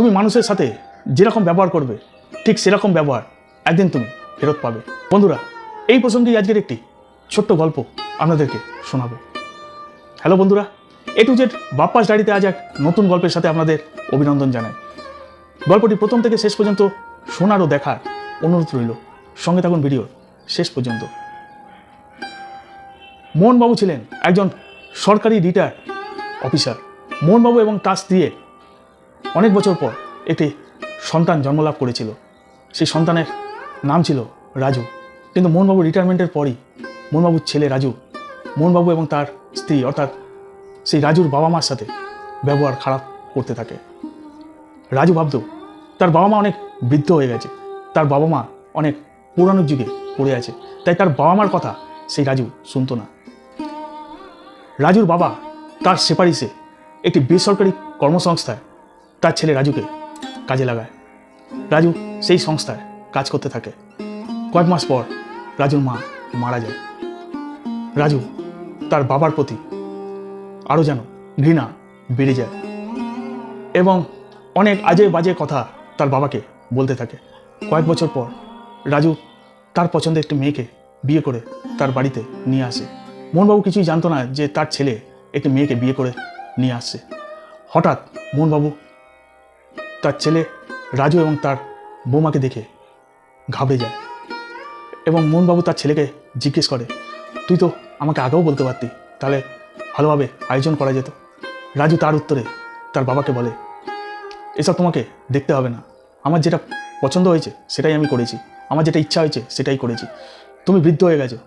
তুমি মানুষের সাথে যেরকম ব্যবহার করবে, ঠিক সেরকম ব্যবহার একদিন তুমি ফেরত পাবে। বন্ধুরা, এই প্রসঙ্গেই আজকের একটি ছোট্ট গল্প আপনাদেরকে শোনাবো। হ্যালো বন্ধুরা এ টু জেড বাপ্পাস ডায়েরিতে আজ এক নতুন গল্পের সাথে আপনাদের অভিনন্দন জানাই। গল্পটি প্রথম থেকে শেষ পর্যন্ত শোনার ও দেখার অনুরোধ রইল। সঙ্গে থাকুন ভিডিওর শেষ পর্যন্ত। মোহনবাবু ছিলেন একজন সরকারি রিটায়ার্ড অফিসার। মোহনবাবু এবং তার স্ত্রীর অনেক বছর পর একটি সন্তান জন্মলাভ করেছিল। সেই সন্তানের নাম ছিল রাজু। কিন্তু মোহনবাবু রিটায়ারমেন্টের পরই মোহনবাবুর ছেলে রাজু, মোহনবাবু এবং তার স্ত্রী অর্থাৎ সেই রাজুর বাবা মার সাথে ব্যবহার খারাপ করতে থাকে। রাজু ভাবত, তার বাবা মা অনেক বৃদ্ধ হয়ে গেছে, তার বাবা মা অনেক পুরানো যুগে পড়ে আছে, তাই তার বাবা মার কথা সেই রাজু শুনতো না। রাজুর বাবা তার সেপারিসে একটি বেসরকারি কর্মসংস্থায় তার ছেলে রাজুকে কাজে লাগায়। রাজু সেই সংস্থায় কাজ করতে থাকে। কয়েক মাস পর রাজুর মা মারা যায়। রাজু তার বাবার প্রতি আরও যেন ঘৃণা বেড়ে যায় এবং অনেক আজে বাজে কথা তার বাবাকে বলতে থাকে। কয়েক বছর পর রাজু তার পছন্দের একটি মেয়েকে বিয়ে করে তার বাড়িতে নিয়ে আসে। মোহনবাবু কিছুই জানতো না যে তার ছেলে একটি মেয়েকে বিয়ে করে নিয়ে আসছে হঠাৎ মোহনবাবু তার ছেলে রাজু এবং তার বৌমাকে দেখে ঘাবড়ে যায়। এবং মোহনবাবু তার ছেলেকে জিজ্ঞেস করে, তুই তো আমাকে আগেও বলতে পারতি, তাহলে ভালোভাবে আয়োজন করা যেত। রাজু তার উত্তরে তার বাবাকে বলে, এসব তোমাকে দেখতে হবে না। আমার যেটা পছন্দ হয়েছে, সেটাই আমি করেছি। আমার যেটা ইচ্ছা হয়েছে, সেটাই করেছি। তুমি বৃদ্ধ হয়ে গেছো।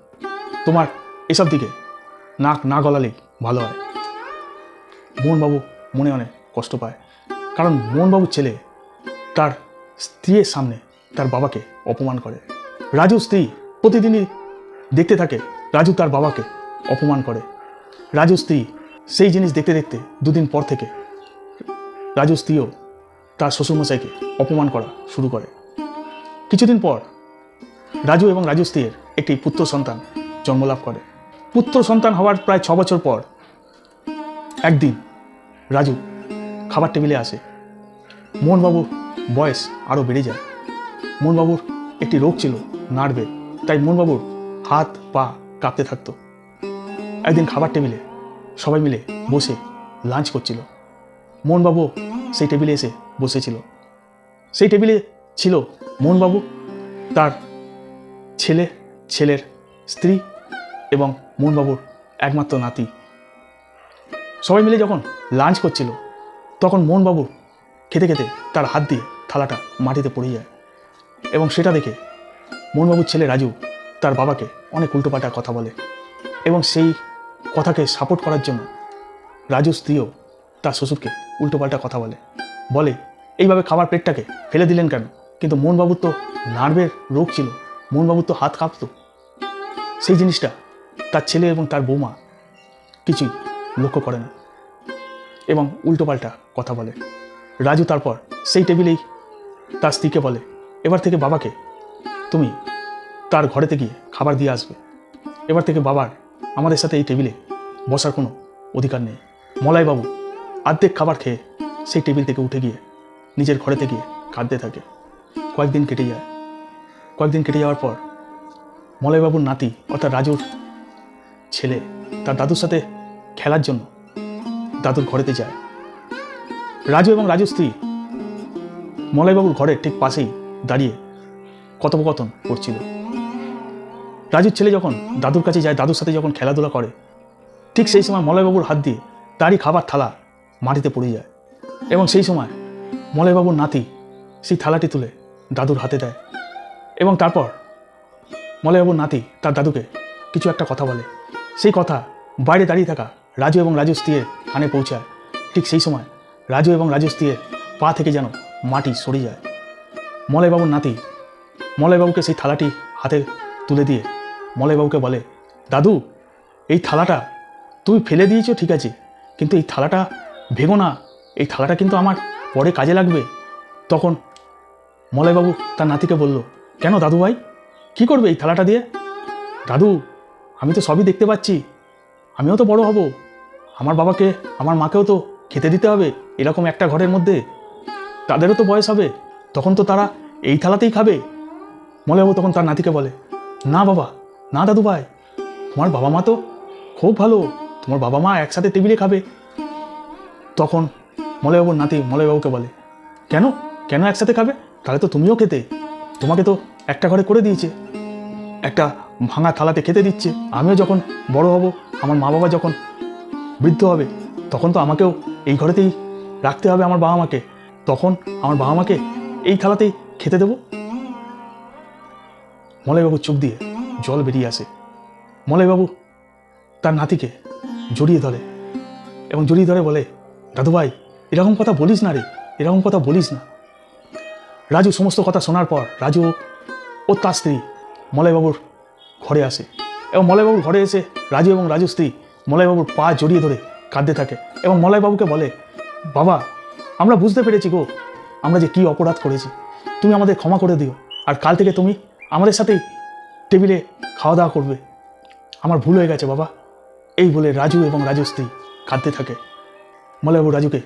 তোমার এসব দিকে নাক না গলালেই ভালো হয়। মোহনবাবু মনে অনেক কষ্ট পায়। কারণ মোহনবাবুর ছেলে তার স্ত্রীর সামনে তার বাবাকে অপমান করে। রাজু স্ত্রী প্রতিদিনই দেখতে থাকে রাজু তার বাবাকে অপমান করে। রাজু স্ত্রী সেই জিনিস দেখতে দেখতে দুদিন পর থেকে রাজু স্ত্রীও তার শ্বশুরমশাইকে অপমান করা শুরু করে। কিছুদিন পর রাজু এবং রাজু স্ত্রীর একটি পুত্র সন্তান জন্মলাভ করে। পুত্র সন্তান হওয়ার প্রায় ছ বছর পর একদিন রাজু খাবার টেবিলে আসে মোহনবাবুর বয়স আরও বেড়ে যায়। মোহনবাবুর একটি রোগ ছিল নাড়বে তাই মোহনবাবুর হাত, পা কাঁপতে থাকতো। একদিন খাবার টেবিলে সবাই মিলে বসে লাঞ্চ করছিল। মোহনবাবু সেই টেবিলে এসে বসেছিল। সেই টেবিলে ছিল মোহনবাবু, তার ছেলে, ছেলের স্ত্রী এবং মোহনবাবুর একমাত্র নাতি। সবাই মিলে যখন লাঞ্চ করছিল তখন মোহনবাবু খেতে খেতে তার হাত দিয়ে থালাটা মাটিতে পড়ে যায় এবং সেটা দেখে মোহনবাবুর ছেলে রাজু তার বাবাকে অনেক উল্টোপাল্টা কথা বলে এবং সেই কথাকে সাপোর্ট করার জন্য রাজু স্ত্রীও তার শ্বশুরকে উল্টোপাল্টা কথা বলে। বলে, এইভাবে খাবার পেটটাকে ফেলে দিলেন কেন? কিন্তু মোহনবাবুর তো নার্ভের রোগ ছিল, মোহনবাবুর তো হাত কাঁপতো। সেই জিনিসটা তার ছেলে এবং তার বৌমা কিছুই লক্ষ্য করে না। এবং উল্টোপাল্টা কথা বলে। রাজু তারপর সেই টেবিলেই তার স্ত্রীকে বলে, এবার থেকে বাবাকে তুমি তার ঘরেতে গিয়ে খাবার দিয়ে আসবে। এবার থেকে বাবার, আমাদের সাথে এই টেবিলে বসার কোনো অধিকার নেই। মলাইবাবু অর্ধেক খাবার খেয়ে সেই টেবিল থেকে উঠে গিয়ে নিজের ঘরেতে গিয়ে কাঁদতে থাকে। কয়েকদিন কেটে যায়। কয়েকদিন কেটে যাওয়ার পর মলয়বাবুর নাতি অর্থাৎ রাজুর ছেলে তার দাদুর সাথে খেলার জন্য দাদুর ঘরেতে যায়। রাজু এবং রাজু স্ত্রী মলয়বাবুর ঘরের ঠিক পাশেই দাঁড়িয়ে কথোপকথন করছিল। রাজুর ছেলে যখন দাদুর কাছে যায়, দাদুর সাথে যখন খেলাধুলা করে, ঠিক সেই সময় মলয়বাবুর হাত দিয়ে তারই খাবার, থালা মাটিতে পড়ে যায় এবং সেই সময় মলয়বাবুর নাতি সেই থালাটি তুলে দাদুর হাতে দেয় এবং তারপর মলয়বাবুর নাতি তার দাদুকে কিছু একটা কথা বলে। সেই কথা বাইরে দাঁড়িয়ে থাকা রাজু এবং রাজু স্ত্রীর কানে পৌঁছায়। ঠিক সেই সময় রাজু এবং রাজু স্ত্রীর পা থেকে যেন মাটি সরে যায়। মলয়বাবুর নাতি মলয়বাবুকে সেই থালাটি হাতে তুলে দিয়ে মলয়বাবুকে বলে, দাদু, এই থালাটা তুমি ফেলে দিয়েছ, ঠিক আছে, কিন্তু এই থালাটা ভেঙো না। এই থালাটা কিন্তু আমার পরে কাজে লাগবে। তখন মলয়বাবু তার নাতিকে বলল, কেন দাদু ভাই কী করবে এই থালাটা দিয়ে? দাদু, আমি তো সবই দেখতে পাচ্ছি। আমিও তো বড় হব। আমার বাবাকে, আমার মাকেও তো খেতে দিতে হবে এরকম একটা ঘরের মধ্যে। তাদেরও তো বয়স হবে। তখন তো তারা এই থালাতেই খাবে। মলয়বাবু তখন তার নাতিকে বলে, না বাবা, না দাদু ভাই, তোমার বাবা মা তো খুব ভালো। তোমার বাবা মা একসাথে টেবিলে খাবে। তখন মলয়বাবুর নাতি মলয়বাবুকে বলে, কেন? কেন একসাথে খাবে? তাহলে তো তুমিও খেতে। তোমাকে তো একটা ঘরে করে দিয়েছে। একটা ভাঙা থালাতে খেতে দিচ্ছে। আমিও যখন বড় হব, আমার মা বাবা যখন বৃদ্ধ হবে, তখন তো আমাকেও এই ঘরেতেই রাখতে হবে আমার বাবা মাকে। তখন আমার বাবা মাকে এই থালাতেই খেতে দেবো। মলয়বাবুর চোখ দিয়ে জল বেরিয়ে আসে। মলয়বাবু তার নাতিকে জড়িয়ে ধরে এবং জড়িয়ে ধরে বলে, দাদু ভাই, এরকম কথা বলিস না রে, এরকম কথা বলিস না। রাজু সমস্ত কথা শোনার পর রাজু ও তার স্ত্রী মলয়বাবুর ঘরে আসে। এবং মলয়বাবুর ঘরে এসে রাজু এবং রাজু স্ত্রী মলয়বাবুর পা জড়িয়ে ধরে কাঁদতে থাকে এবং মলয়বাবুকে বলে, বাবা, আমরা বুঝতে পেরেছি গো, আমরা যে কি অপরাধ করেছি। তুমি আমাদের ক্ষমা করে দিও আর কাল থেকে তুমি আমাদের সাথেই টেবিলে খাওয়া দাওয়া করবে। আমার ভুল হয়ে গেছে বাবা। এই বলে রাজু এবং রাজু স্ত্রী কাঁদতে থাকে। মলয়বাবু রাজুকে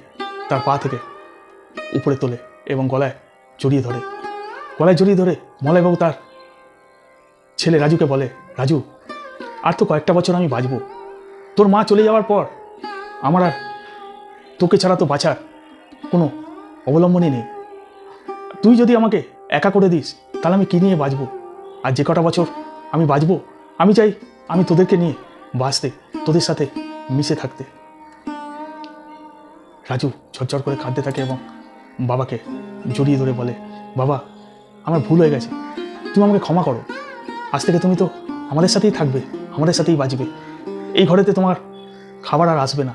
তার পা থেকে উপরে তোলে এবং গলায় জড়িয়ে ধরে। গলায় জড়িয়ে ধরে মলয়বাবু তার ছেলে রাজুকে বলে, রাজু, আর তো কয়েকটা বছর আমি বাঁচব। তোর মা চলে যাওয়ার পর আমার আর তোকে ছাড়া তো বাঁচার কোনো অবলম্বনই নেই। তুই যদি আমাকে একা করে দিস, তাহলে আমি কী নিয়ে বাঁচবো? আর যে কটা বছর আমি বাঁচবো, আমি চাই আমি তোদেরকে নিয়ে বাঁচতে, তোদের সাথে মিশে থাকতে। রাজু ঝরঝর করে কাঁদতে থাকে এবং বাবাকে জড়িয়ে ধরে বলে, বাবা, আমার ভুল হয়ে গেছে। তুমি আমাকে ক্ষমা করো। আজ থেকে তুমি তো আমাদের সাথেই থাকবে, আমাদের সাথেই বাঁচবে এই ঘরেতে তোমার খাবার আর আসবে না।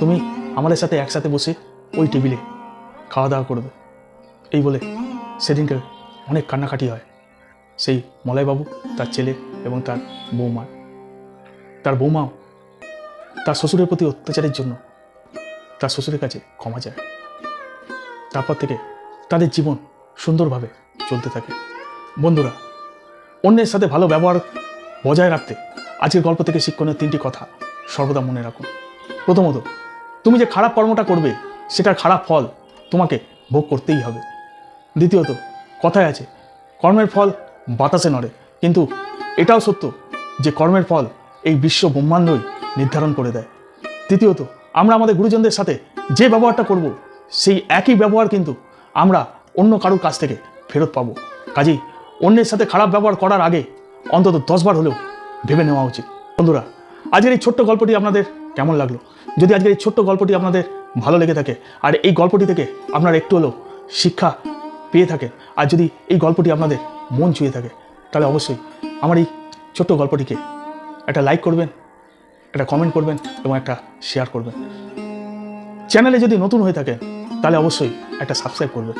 তুমি আমাদের সাথে একসাথে বসে ওই টেবিলে খাওয়া দাওয়া করবে এই বলে সেদিনকে অনেক কান্নাকাটি হয়। সেই মলয়বাবু, তার ছেলে এবং তার বৌমা। তার বৌমাও তার শ্বশুরের প্রতি অত্যাচারের জন্য তার শ্বশুরের কাছে ক্ষমা যায় তারপর থেকে তাদের জীবন সুন্দরভাবে চলতে থাকে। বন্ধুরা অন্যের সাথে ভালো ব্যবহার বজায় রাখতে আজকের গল্প থেকে শিক্ষণীয় তিনটি কথা সর্বদা মনে রাখুন। প্রথমত, তুমি যে খারাপ কর্মটা করবে, সেটার খারাপ ফল তোমাকে ভোগ করতেই হবে। দ্বিতীয়ত, কথায় আছে, কর্মের ফল বাতাসে নড়ে। কিন্তু এটাও সত্য যে কর্মের ফল এই বিশ্ব ব্রহ্মাণ্ডই নির্ধারণ করে দেয়। তৃতীয়ত, আমরা আমাদের গুরুজনদের সাথে যে ব্যবহারটা করব, সেই একই ব্যবহার কিন্তু আমরা অন্য কারোর কাছ থেকে ফেরত পাবো। কাজেই অন্যের সাথে খারাপ ব্যবহার করার আগে অন্তত দশবার হলেও ভেবে নেওয়া উচিত। বন্ধুরা, আজকের এই ছোট্ট গল্পটি আপনাদের কেমন লাগল? যদি আজকের এই ছোট্ট গল্পটি আপনাদের ভালো লেগে থাকে, আর এই গল্পটি থেকে আপনার একটু হলেও শিক্ষা পেয়ে থাকে আর যদি এই গল্পটি আপনাদের মন ছুঁয়ে থাকে, তাহলে অবশ্যই আমার এই ছোট্ট গল্পটিকে একটা লাইক করবেন, একটা কমেন্ট করবেন এবং একটা শেয়ার করবেন। চ্যানেলে যদি নতুন হয়ে থাকেন তাহলে অবশ্যই একটা সাবস্ক্রাইব করবেন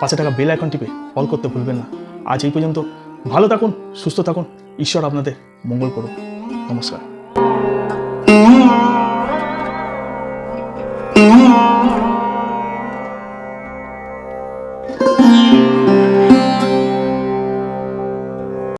পাশে থাকা বেল আইকন টিপে অল করতে ভুলবেন না। আজ এই পর্যন্ত ভালো থাকুন, সুস্থ থাকুন। ঈশ্বর আপনাদের মঙ্গল করুন নমস্কার।